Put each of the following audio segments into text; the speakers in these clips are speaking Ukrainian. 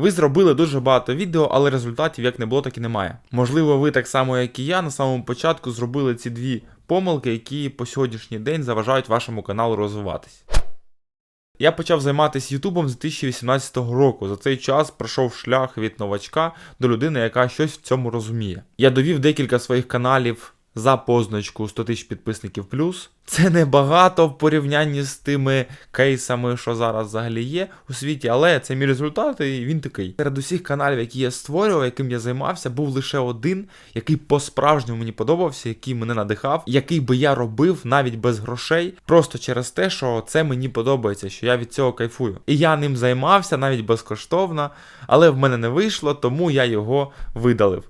Ви зробили дуже багато відео, але результатів як не було, так і немає. Можливо, ви так само, як і я, на самому початку зробили ці дві помилки, які по сьогоднішній день заважають вашому каналу розвиватись. Я почав займатися Ютубом з 2018 року. За цей час пройшов шлях від новачка до людини, яка щось в цьому розуміє. Я довів декілька своїх каналів за позначку 100 тисяч підписників плюс. Це небагато в порівнянні з тими кейсами, що зараз взагалі є у світі, але це мій результат, і він такий. Серед усіх каналів, які я створював, яким я займався, був лише один, який по-справжньому мені подобався, який мене надихав, який би я робив навіть без грошей, просто через те, що це мені подобається, що я від цього кайфую. І я ним займався навіть безкоштовно, але в мене не вийшло, тому я його видалив.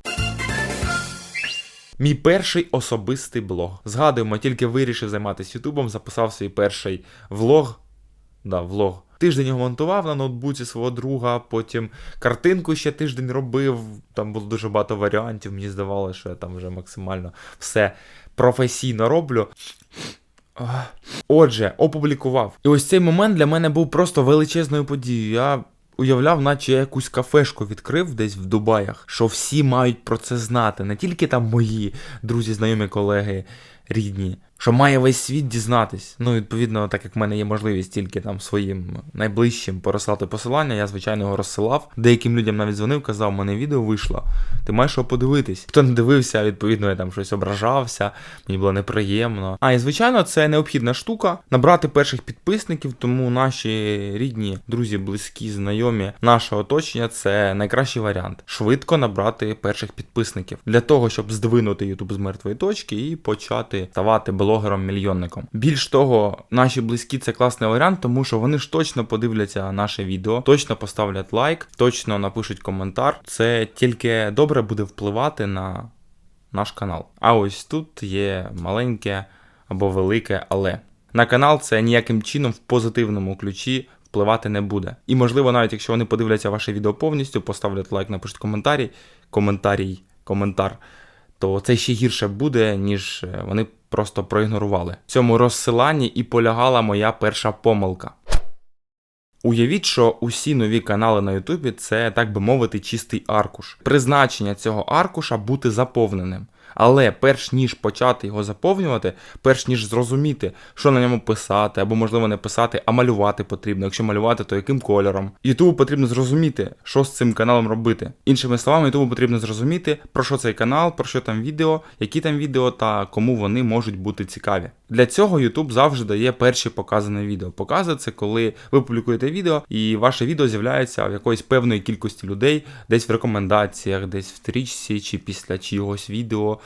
Мій перший особистий блог. Згадуємо, тільки вирішив займатися Ютубом, записав свій перший влог. Да, влог. Тиждень його монтував на ноутбуці свого друга, потім картинку ще тиждень робив. Там було дуже багато варіантів. Мені здавалося, що я там вже максимально все професійно роблю. Отже, опублікував. І ось цей момент для мене був просто величезною подією. Я уявляв, наче я якусь кафешку відкрив десь в Дубаях, що всі мають про це знати, не тільки там мої друзі, знайомі, колеги, рідні. Що має весь світ дізнатись. Ну, відповідно, так як в мене є можливість тільки там своїм найближчим порозсилати посилання, я звичайно його розсилав. Деяким людям навіть дзвонив, казав, у мене відео вийшло. Ти маєш його подивитись. Хто не дивився, відповідно, я там щось ображався, мені було неприємно. А і звичайно, це необхідна штука набрати перших підписників, тому наші рідні, друзі, близькі, знайомі, наше оточення це найкращий варіант. Швидко набрати перших підписників для того, щоб здвинути Ютуб з мертвої точки і почати ставати блогером-мільйонником. Більш того, наші близькі це класний варіант, тому що вони ж точно подивляться наше відео, точно поставлять лайк, точно напишуть коментар. Це тільки добре буде впливати на наш канал. А ось тут є маленьке або велике але. На канал це ніяким чином в позитивному ключі впливати не буде. І можливо, навіть якщо вони подивляться ваше відео повністю, поставлять лайк, напишуть коментарі, коментарій, коментар, то це ще гірше буде, ніж е, вони просто проігнорували. В цьому розсиланні і полягала моя перша помилка. Уявіть, що усі нові канали на Ютубі це, так би мовити, чистий аркуш. Призначення цього аркуша бути заповненим. Але перш ніж почати його заповнювати, перш ніж зрозуміти, що на ньому писати, або можливо не писати, а малювати потрібно. Якщо малювати, то яким кольором. Ютубу потрібно зрозуміти, що з цим каналом робити. Іншими словами, Ютубу потрібно зрозуміти, про що цей канал, про що там відео, які там відео та кому вони можуть бути цікаві. Для цього YouTube завжди дає перші показане відео. Покази це коли ви публікуєте відео, і ваше відео з'являється в якоїсь певної кількості людей, десь в рекомендаціях, десь в стрічці чи після чогось відео.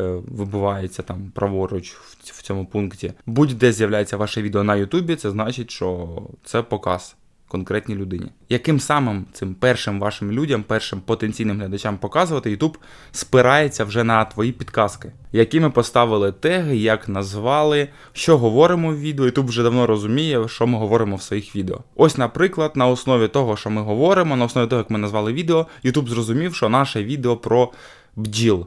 е, Вибивається там праворуч в цьому пункті. Будь-де з'являється ваше відео на Ютубі, це значить, що це показ конкретній людині. Яким самим цим першим вашим людям, першим потенційним глядачам показувати, YouTube спирається вже на твої підказки, які ми поставили теги, як назвали, що говоримо в відео. YouTube вже давно розуміє, що ми говоримо в своїх відео. Ось, наприклад, на основі того, що ми говоримо, на основі того, як ми назвали відео, YouTube зрозумів, що наше відео про бджіл.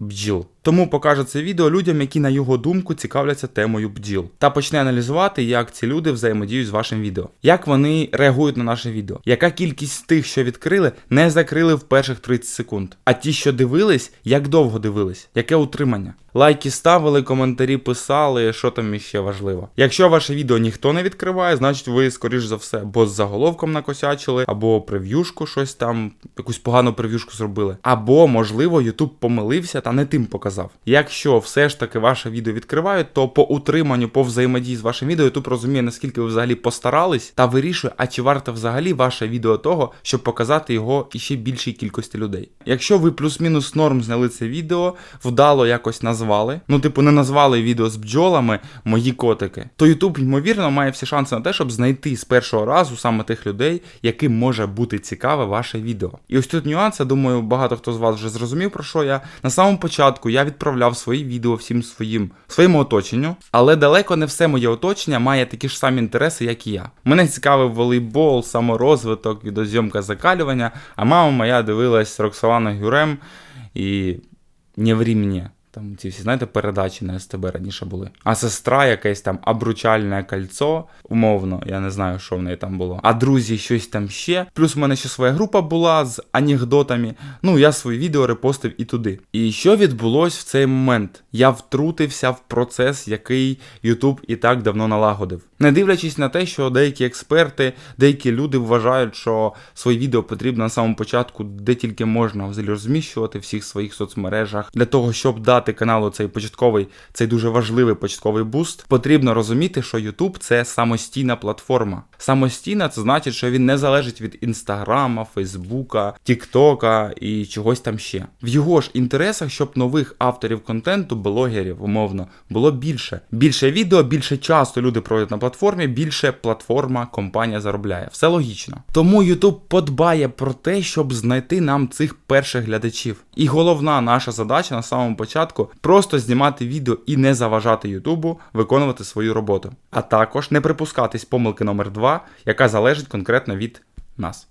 Бджіл. Тому покаже це відео людям, які на його думку цікавляться темою бджіл, та почне аналізувати, як ці люди взаємодіють з вашим відео, як вони реагують на наше відео, яка кількість тих, що відкрили, не закрили в перших 30 секунд. А ті, що дивились, як довго дивились, яке утримання. Лайки ставили, коментарі писали, що там іще важливо. Якщо ваше відео ніхто не відкриває, значить ви, скоріш за все, або з заголовком накосячили, або прев'юшку щось там, якусь погану прев'юшку зробили. Або, можливо, YouTube помилився та не тим показав. Якщо все ж таки ваше відео відкривають, то по утриманню, по взаємодії з вашим відео, YouTube розуміє, наскільки ви взагалі постарались, та вирішує, а чи варто взагалі ваше відео того, щоб показати його іще більшій кількості людей. Якщо ви плюс-мінус норм зняли це відео, вдало якось назвали, ну типу не назвали відео з бджолами мої котики, то YouTube, ймовірно, має всі шанси на те, щоб знайти з першого разу саме тих людей, яким може бути цікаве ваше відео. І ось тут нюанс, я думаю, багато хто з вас вже зрозумів, про що я. На самому початку я відправляв свої відео всім своїм своєму оточенню, але далеко не все моє оточення має такі ж самі інтереси, як і я. Мене цікавив волейбол, саморозвиток, відозйомка закалювання, а мама моя дивилась Роксолана Гюрем і не. Там ці всі, знаєте, передачі на СТБ раніше були. А сестра якесь там обручальне кольцо, умовно, я не знаю, що в неї там було. А друзі, щось там ще. Плюс в мене ще своя група була з анекдотами. Ну, я свої відео репостив і туди. І що відбулось в цей момент? Я втрутився в процес, який YouTube і так давно налагодив. Не дивлячись на те, що деякі експерти, деякі люди вважають, що свої відео потрібно на самому початку, де тільки можна взагалі розміщувати в всіх своїх соцмережах. Для того, щоб дати каналу цей початковий, цей дуже важливий початковий буст, потрібно розуміти, що YouTube це самостійна платформа. Самостійна це значить, що він не залежить від інстаграма, Фейсбука, Тіктока і чогось там ще. В його ж інтересах, щоб нових авторів контенту, блогерів, умовно, було більше. Більше відео, більше часу люди проводять на платформі, більше платформа, компанія заробляє. Все логічно. Тому YouTube подбає про те, щоб знайти нам цих перших глядачів. І головна наша задача на самому початку просто знімати відео і не заважати Ютубу виконувати свою роботу. А також не припускатись помилки номер 2, яка залежить конкретно від нас.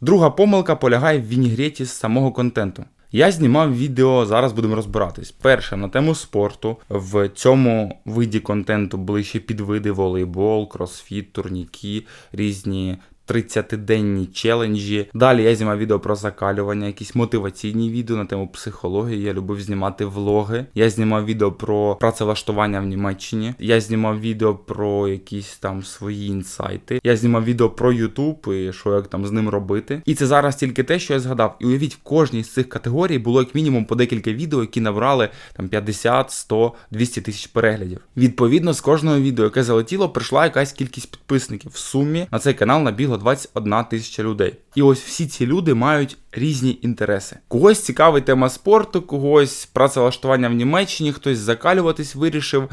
Друга помилка полягає в вінігреті з самого контенту. Я знімав відео, зараз будемо розбиратись. Перше на тему спорту. В цьому виді контенту були ще підвиди волейбол, кросфіт, турніки, різні 30-денні челенджі. Далі я знімав відео про закалювання, якісь мотиваційні відео на тему психології. Я любив знімати влоги. Я знімав відео про працевлаштування в Німеччині. Я знімав відео про якісь там свої інсайти. Я знімав відео про Ютуб і що як там з ним робити. І це зараз тільки те, що я згадав. І уявіть, в кожній з цих категорій було як мінімум по декілька відео, які набрали там 50, 100, 200 тисяч переглядів. Відповідно, з кожного відео, яке залетіло, прийшла якась кількість підписників. В сумі на цей канал набігло 21 тисяча людей. І ось всі ці люди мають різні інтереси. Когось цікавить тема спорту, когось працевлаштування в Німеччині, хтось закалюватись вирішив.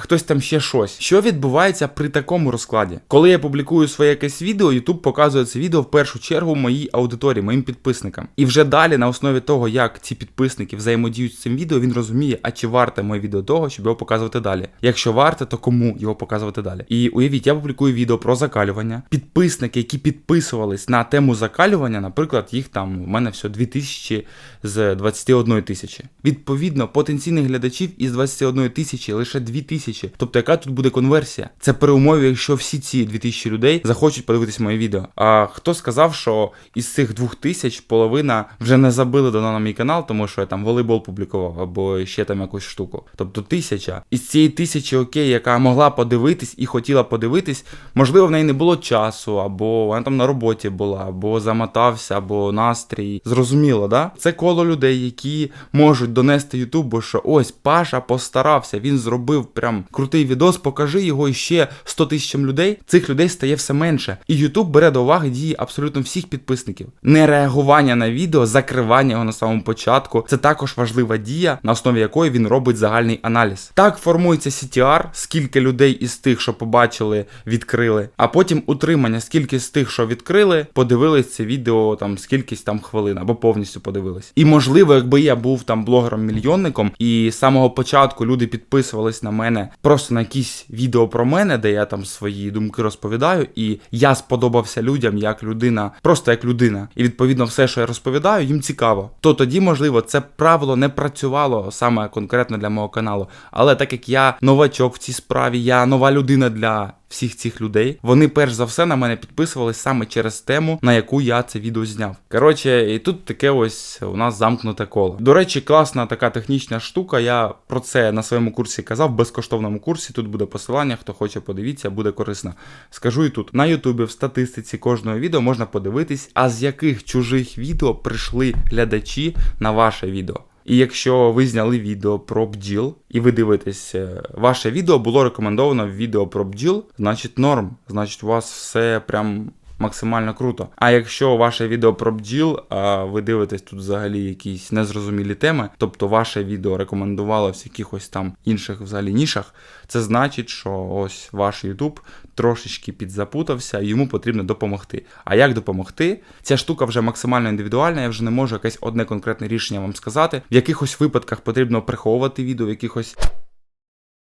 Хтось там ще щось. Що відбувається при такому розкладі? Коли я публікую своє якесь відео, YouTube показує це відео в першу чергу моїй аудиторії, моїм підписникам. І вже далі, на основі того, як ці підписники взаємодіють з цим відео, він розуміє, а чи варте моє відео того, щоб його показувати далі. Якщо варте, то кому його показувати далі? І уявіть, я публікую відео про закалювання. Підписники, які підписувались на тему закалювання, наприклад, їх там у мене все 2000 з 21 тисячі. Відповідно, потенційних глядачів із 21 тисячі лише 2000 тисячі. Тобто, яка тут буде конверсія? Це при умові, якщо всі ці 2000 людей захочуть подивитися моє відео. А хто сказав, що із цих 2000 половина вже не забили до на мій канал, тому що я там волейбол публікував або ще там якусь штуку. Тобто тисяча. Із цієї тисячі, окей, яка могла подивитись і хотіла подивитись, можливо, в неї не було часу, або вона там на роботі була, або замотався, або настрій. Зрозуміло, да? Це коло людей, які можуть донести Ютубу, що ось Паша постарався, він зробив прям крутий відос, покажи його ще 100 тисячам людей. Цих людей стає все менше. І Ютуб бере до уваги дії абсолютно всіх підписників. Не реагування на відео, закривання його на самому початку. Це також важлива дія, на основі якої він робить загальний аналіз. Так формується CTR, скільки людей із тих, що побачили, відкрили, а потім утримання, скільки з тих, що відкрили, подивились це відео там скількись там хвилин або повністю подивились. І можливо, якби я був там блогером-мільйонником, і з самого початку люди підписувались на мене просто на якісь відео про мене, де я там свої думки розповідаю, і я сподобався людям як людина, просто як людина. І відповідно все, що я розповідаю, їм цікаво. То тоді, можливо, це правило не працювало саме конкретно для мого каналу. Але так як я новачок в цій справі, я нова людина для всіх цих людей, вони перш за все на мене підписувались саме через тему, на яку я це відео зняв. Коротше, і тут таке ось у нас замкнуте коло. До речі, класна така технічна штука. Я про це на своєму курсі казав, в безкоштовному курсі. Тут буде посилання, хто хоче подивіться, буде корисно. Скажу і тут на Ютубі в статистиці кожного відео можна подивитись, а з яких чужих відео прийшли глядачі на ваше відео. І якщо ви зняли відео про бджіл, і ви дивитесь, ваше відео було рекомендовано в відео про бджіл, значить норм, значить у вас все прям. Максимально круто. А якщо ваше відео про бджіл, а ви дивитесь тут взагалі якісь незрозумілі теми, тобто ваше відео рекомендувалось в якихось там інших взагалі нішах, це значить, що ось ваш YouTube трошечки підзапутався, йому потрібно допомогти. А як допомогти? Ця штука вже максимально індивідуальна, я вже не можу якесь одне конкретне рішення вам сказати. В якихось випадках потрібно приховувати відео, в якихось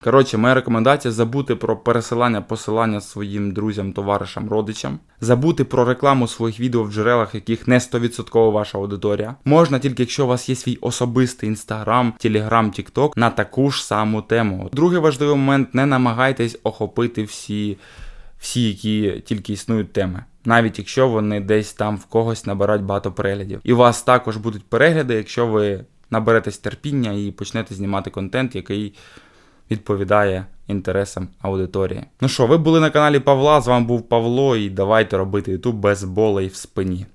Коротше, моя рекомендація забути про пересилання посилання своїм друзям, товаришам, родичам, забути про рекламу своїх відео в джерелах, яких не 100% ваша аудиторія. Можна тільки якщо у вас є свій особистий інстаграм, телеграм, тікток на таку ж саму тему. Другий важливий момент: не намагайтесь охопити всі, всі, які тільки існують теми. Навіть якщо вони десь там в когось набирають багато переглядів. І у вас також будуть перегляди, якщо ви наберетесь терпіння і почнете знімати контент, який відповідає інтересам аудиторії. Ну що, ви були на каналі Павла, з вами був Павло, і давайте робити YouTube без болей в спині.